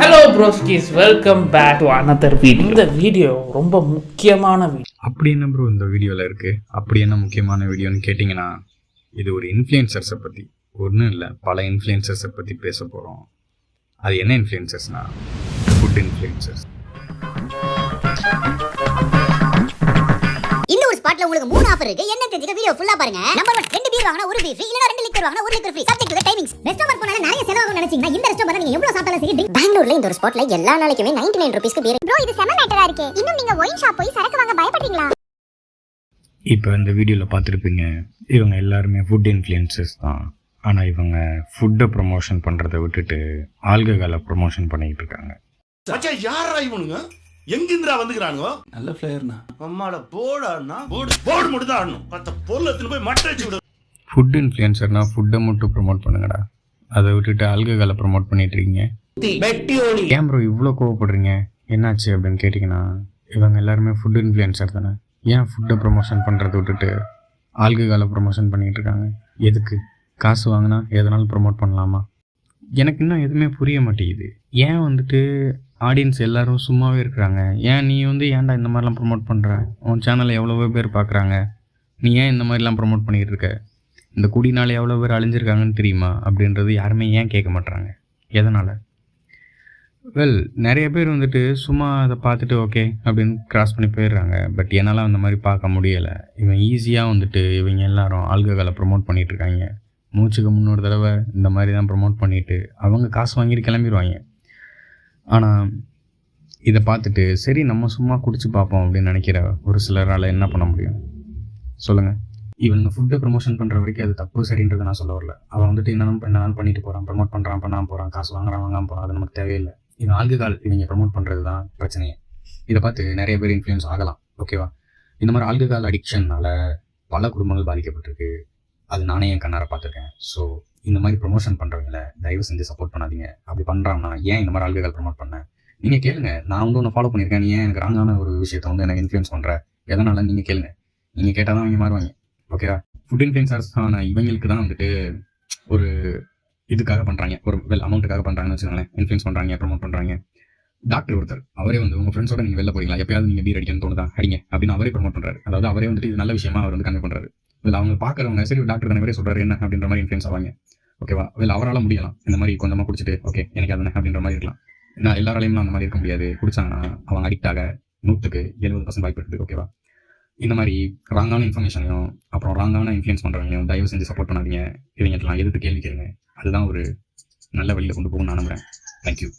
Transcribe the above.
Hello broskis welcome back to another video இந்த video ரொம்ப முக்கியமான வீடியோ அப்படி என்ன ப்ரோ இந்த வீடியோவில் இருக்குது அப்படி என்ன முக்கியமான வீடியோன்னு கேட்டிங்கன்னா இது ஒரு இன்ஃப்ளூயன்சர்ஸை பற்றி ஒன்றும் இல்லை. பல இன்ஃப்ளூயன்சர்ஸை பற்றி பேச போகிறோம் அது என்ன இன்ஃப்ளூயன்சர்ஸ்னா ஃபுட் இன்ஃப்ளூயன்சர்ஸ் உங்களுக்கு மூணு ஆஃபர் இருக்கு. என்ன தெரிஞ்சுக்க? வீடியோ ஃபுல்லா பாருங்க. நம்பர் ஒன் ரெண்டு பீர் வாங்கினா ஒரு ஃப்ரீ ஃப்ரீ இல்லனா ரெண்டு லிட்டர் வாங்கினா ஒரு litre free subject to timings restaurant போனால நிறைய செலவாகும் நினைச்சீங்கன்னா இந்த ரெஸ்டாரண்ட் நீங்க எவ்வளவு சாப்பிட்டாலும் சரி பெங்களூர்ல இந்த ஒரு ஸ்பாட்ல எல்லா நாளைக்குமே 99 நைன் ருபீஸ்க்கு பீர் ப்ரோ இது செம மேட்டரா இருக்கு. இன்னும் நீங்க ஒயின் ஷாப் போய் சரக்கு வாங்க பயப்படுறீங்களா? இப்போ இந்த வீடியோவில் பார்த்துருப்பீங்க இவங்க எல்லாருமே ஃபுட் இன்ஃப்ளூயன்சர்ஸ் தான். ஆனால் இவங்க ஃபுட்டை ப்ரொமோஷன் பண்ணுறதை விட்டுட்டு ஆல்கஹாலை ப்ரொமோஷன் பண்ணிக்கிட்டு இருக்காங்க. யாரா இவனுங்க? எங்கிந்திரா வந்துக்கிறானுங்க? நல்ல ஃப்ளேவர்ண்ணா அம்மாட போடான்னா போடு போடு மட்டும் தான் ஆடணும். மத்த பொருள் எடுத்துன்னு போய் மட்டை வச்சு விடு. ஃபுட் இன்ஃப்ளூயன்சர்னா ஃபுட்டை மட்டும் ப்ரொமோட் பண்ணுங்கடா. அதை விட்டுட்டு ஆல்கஹாலை ப்ரொமோட் பண்ணிட்டு இருக்கீங்க. ஏன் ப்ரோ இவ்வளோ கோவப்படுறீங்க? என்னாச்சு அப்படின்னு கேட்டிங்கன்னா இவங்க எல்லாருமே ஃபுட் இன்ஃப்ளூயன்சர் தானே. ஏன் ஃபுட்டை ப்ரொமோஷன் பண்ணுறதை விட்டுட்டு ஆல்கஹாலை ப்ரொமோஷன் பண்ணிகிட்டு இருக்காங்க? எதுக்கு? காசு வாங்கினா எதனாலும் ப்ரொமோட் பண்ணலாமா? எனக்கு இன்னும் எதுவுமே புரிய மாட்டேங்குது. ஏன் வந்துட்டு ஆடியன்ஸ் எல்லோரும் சும்மாவே இருக்கிறாங்க. ஏன் நீ வந்து ஏன்டா இந்த மாதிரிலாம் ப்ரொமோட் பண்ணுற உன் சேனலை எவ்வளவோ பேர் பார்க்குறாங்க நீ ஏன் இந்த மாதிரிலாம் ப்ரொமோட் பண்ணிகிட்டு இருக்க? இந்த குடினால் எவ்வளோ பேர் அழிஞ்சிருக்காங்கன்னு தெரியுமா? அப்படின்றது யாருமே ஏன் கேட்க மாட்றாங்க? எதனால்? வெல் நிறைய பேர் வந்துட்டு சும்மா அதை பார்த்துட்டு ஓகே அப்படின்னு க்ராஸ் பண்ணி போயிடுறாங்க. பட் என்னால் அந்த மாதிரி பார்க்க முடியலை. இவன் ஈஸியாக வந்துட்டு இவங்க எல்லாரும் ஆல்கஹாலை ப்ரொமோட் பண்ணிகிட்ருக்காங்க மூச்சுக்கு முன்னொரு தடவை இந்த மாதிரி தான் ப்ரொமோட் பண்ணிவிட்டு அவங்க காசு வாங்கிட்டு கிளம்பிடுவாங்க. ஆனால் இதை பார்த்துட்டு சரி நம்ம சும்மா குடிச்சு பார்ப்போம் அப்படின்னு நினைக்கிற ஒரு சிலரால் என்ன பண்ண முடியும்? சொல்லுங்கள் இவங்க ஃபுட்டை ப்ரொமோஷன் பண்ணுற வரைக்கும் அது தப்பு சரின்றதை நான் சொல்ல வரல. அவன் வந்துட்டு என்ன என்னதான் பண்ணிட்டு போகிறான் ப்ரமோட் பண்ணுறான் பண்ணாம போகிறான் காசு வாங்குறான் வாங்காம போகிறான் அது நமக்கு தேவையில்லை. இவன் ஆல்கஹால் இவங்க ப்ரமோட் பண்ணுறது தான் பிரச்சனையே. இதை பார்த்து நிறைய பேர் இன்ஃப்ளூயன்ஸ் ஆகலாம் ஓகேவா இந்த மாதிரி ஆல்கஹால் அடிக்ஷன்னால பல குடும்பங்கள் பாதிக்கப்பட்டிருக்கு. அது நானே என் கண்ணார பார்த்துருக்கேன். ஸோ இந்த மாதிரி ப்ரொமோஷன் பண்ணுறவங்கள தயவு செஞ்சு சப்போர்ட் பண்ணாதீங்க. அப்படி பண்ணுறாங்கன்னா ஏன் இந்த மாதிரி ஆல்கஹால் ப்ரொமோட் பண்ணேன் நீங்கள் கேளுங்க. நான் வந்து ஒன்று ஃபாலோ பண்ணியிருக்கேன். நீ ஏன் எனக்கு ராங்கான ஒரு விஷயத்த வந்து எனக்கு இன்ஃப்ளூயன்ஸ் பண்ணுற எதனால? நீங்கள் கேளுங்க. நீங்கள் கேட்டால் தான் அவங்க மாறுவாங்க. ஓகேவா ஃபுட் இன்ஃப்ளூயன்சர்ஸ் இவங்களுக்கு தான் வந்துட்டு ஒரு இதுக்காக பண்ணுறாங்க ஒரு வெல் அமௌண்ட்டுக்காக பண்ணுறாங்கன்னு வச்சுக்கோங்களேன். இன்ஃப்ளூயன்ஸ் பண்ணுறாங்க ப்ரொமோட் பண்ணுறாங்க டாக்டர் ஒருத்தர். அவரே வந்து உங்கள் ஃப்ரெண்ட்ஸோட நீங்கள் வெளில போகிறீங்களா எப்பயாவது நீங்கள் பீர் அடிக்கணும்னு தோணுதா? அடிங்க. அப்படின்னு அவரே ப்ரொமோட் பண்ணுறாரு அதாவது அவரே வந்துட்டு இது நல்ல விஷயமா அவர் வந்து கன்வே பண்ணுறாரு இல்லை அவங்க பார்க்குறவங்க சரி டாக்டர் தானே சொல்கிறாரு என்ன அப்படின்ற மாதிரி இன்ஃப்ளூயன்ஸ் ஆவாங்க. ஓகேவா இல்லை அவரால் முடியலாம். இந்த மாதிரி கொஞ்சமாக குடிச்சிட்டு ஓகே எனக்கு அதனை அப்படின்ற மாதிரி இருக்கலாம். நான் எல்லாராலையும் அந்த மாதிரி இருக்க முடியாது. குடிச்சாங்கன்னா அவங்க அடிக்ட் ஆக நூற்றுக்கு எழுபது பர்சன்ட் வாய்ப்பு இருக்குது ஓகேவா இந்த மாதிரி ராங்கான இன்ஃபர்மேஷனையும் அப்புறம் ராங்கான இன்ஃப்ளூயன்ஸ் பண்ணுறவங்களையும் தயவு செஞ்சு சப்போர்ட் பண்ணாதீங்க. இவங்கெல்லாம் எதிர்த்து கேள்வி கேளுங்க. அதுதான் ஒரு நல்ல வழியில் கொண்டு போகும் நான் நம்புறேன். தேங்க்யூ